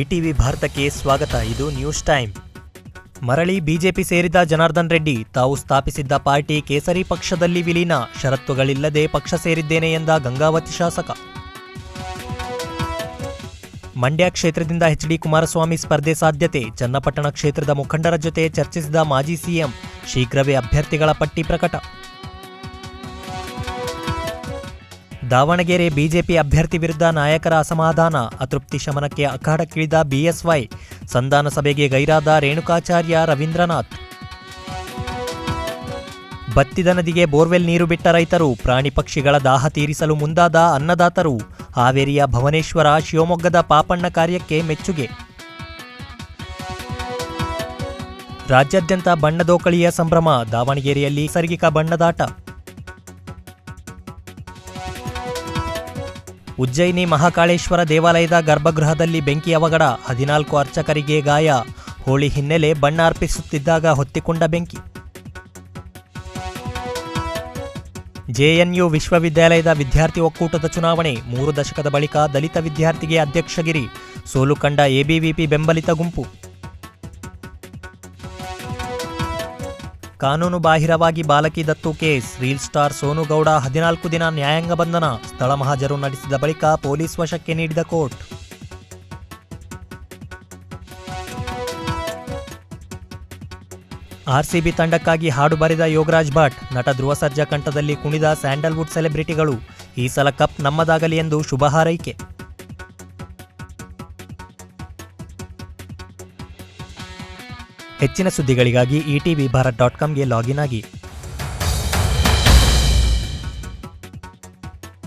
ETV ಭಾರತಕ್ಕೆ ಸ್ವಾಗತ. ಇದು ನ್ಯೂಸ್ ಟೈಮ್. ಮರಳಿ ಬಿಜೆಪಿ ಸೇರಿದ ಜನಾರ್ದನ್ ರೆಡ್ಡಿ, ತಾವು ಸ್ಥಾಪಿಸಿದ್ದ ಪಾರ್ಟಿ ಕೇಸರಿ ಪಕ್ಷದಲ್ಲಿ ವಿಲೀನ, ಷರತ್ತುಗಳಿಲ್ಲದೆ ಪಕ್ಷ ಸೇರಿದ್ದೇನೆ ಎಂದ ಗಂಗಾವತಿ ಶಾಸಕ. ಮಂಡ್ಯ ಕ್ಷೇತ್ರದಿಂದ ಎಚ್ ಡಿ ಕುಮಾರಸ್ವಾಮಿ ಸ್ಪರ್ಧೆ ಸಾಧ್ಯತೆ, ಚನ್ನಪಟ್ಟಣ ಕ್ಷೇತ್ರದ ಮುಖಂಡರ ಜೊತೆ ಚರ್ಚಿಸಿದ ಮಾಜಿ ಸಿಎಂ, ಶೀಘ್ರವೇ ಅಭ್ಯರ್ಥಿಗಳ ಪಟ್ಟಿ ಪ್ರಕಟ. ದಾವಣಗೆರೆ ಬಿಜೆಪಿ ಅಭ್ಯರ್ಥಿ ವಿರುದ್ಧ ನಾಯಕರ ಅಸಮಾಧಾನ, ಅತೃಪ್ತಿ ಶಮನಕ್ಕೆ ಅಖಾಡಕ್ಕಿಳಿದ ಬಿಎಸ್ವೈ, ಸಂಧಾನ ಸಭೆಗೆ ಗೈರಾದ ರೇಣುಕಾಚಾರ್ಯ ರವೀಂದ್ರನಾಥ್. ಬತ್ತಿದ ನದಿಗೆ ಬೋರ್ವೆಲ್ ನೀರು ಬಿಟ್ಟ ರೈತರು, ಪ್ರಾಣಿ ಪಕ್ಷಿಗಳ ದಾಹ ತೀರಿಸಲು ಮುಂದಾದ ಅನ್ನದಾತರು, ಹಾವೇರಿಯ ಭವನೇಶ್ವರ, ಶಿವಮೊಗ್ಗದ ಪಾಪಣ್ಣ ಕಾರ್ಯಕ್ಕೆ ಮೆಚ್ಚುಗೆ. ರಾಜ್ಯಾದ್ಯಂತ ಬಣ್ಣದೋಕಳಿಯ ಸಂಭ್ರಮ, ದಾವಣಗೆರೆಯಲ್ಲಿ ನೈಸರ್ಗಿಕ ಬಣ್ಣದಾಟ. ಉಜ್ಜಯಿನಿ ಮಹಾಕಾಳೇಶ್ವರ ದೇವಾಲಯದ ಗರ್ಭಗೃಹದಲ್ಲಿ ಬೆಂಕಿ ಅವಘಡ. ಹದಿನಾಲ್ಕು ಅರ್ಚಕರಿಗೆ ಗಾಯ. ಹೋಳಿ ಹಿನ್ನೆಲೆ ಬಣ್ಣ ಅರ್ಪಿಸುತ್ತಿದ್ದಾಗ ಹೊತ್ತಿಕೊಂಡ ಬೆಂಕಿ. ಜೆಎನ್ಯು ವಿಶ್ವವಿದ್ಯಾಲಯದ ವಿದ್ಯಾರ್ಥಿ ಒಕ್ಕೂಟದ ಚುನಾವಣೆ. ಮೂರು ದಶಕದ ಬಳಿಕ ದಲಿತ ವಿದ್ಯಾರ್ಥಿಗೆ ಅಧ್ಯಕ್ಷಗಿರಿ. ಸೋಲು ಕಂಡ ಎಬಿವಿಪಿ ಬೆಂಬಲಿತ ಗುಂಪು. ಕಾನೂನು ಬಾಹಿರವಾಗಿ ಬಾಲಕಿ ದತ್ತು case. Reel star Sonu Gowda ಹದಿನಾಲ್ಕು ದಿನ ನ್ಯಾಯಾಂಗ ಬಂಧನ. ಸ್ಥಳ ಮಹಾಜರು ನಡೆಸಿದ ಬಳಿಕ ಪೊಲೀಸ್ ವಶಕ್ಕೆ ನೀಡಿದ ಕೋರ್ಟ್. ಆರ್ಸಿಬಿ ತಂಡಕ್ಕಾಗಿ ಹಾಡು ಬರೆದ ಯೋಗರಾಜ್ ಭಟ್, ನಟ ಧ್ರುವ ಸರ್ಜಾ ಕಂಠದಲ್ಲಿ ಕುಣಿದ ಸ್ಯಾಂಡಲ್ವುಡ್ ಸೆಲೆಬ್ರಿಟಿಗಳು. ಈ ಸಲ ಕಪ್ ನಮ್ಮದಾಗಲಿ ಎಂದು ಶುಭ ಹಾರೈಕೆ. ಹೆಚ್ಚಿನ ಸುದ್ದಿಗಳಿಗಾಗಿ ಇಟಿವಿ ಭಾರತ್ ಡಾಟ್ ಕಾಮ್ಗೆ ಲಾಗಿನ್ ಆಗಿ.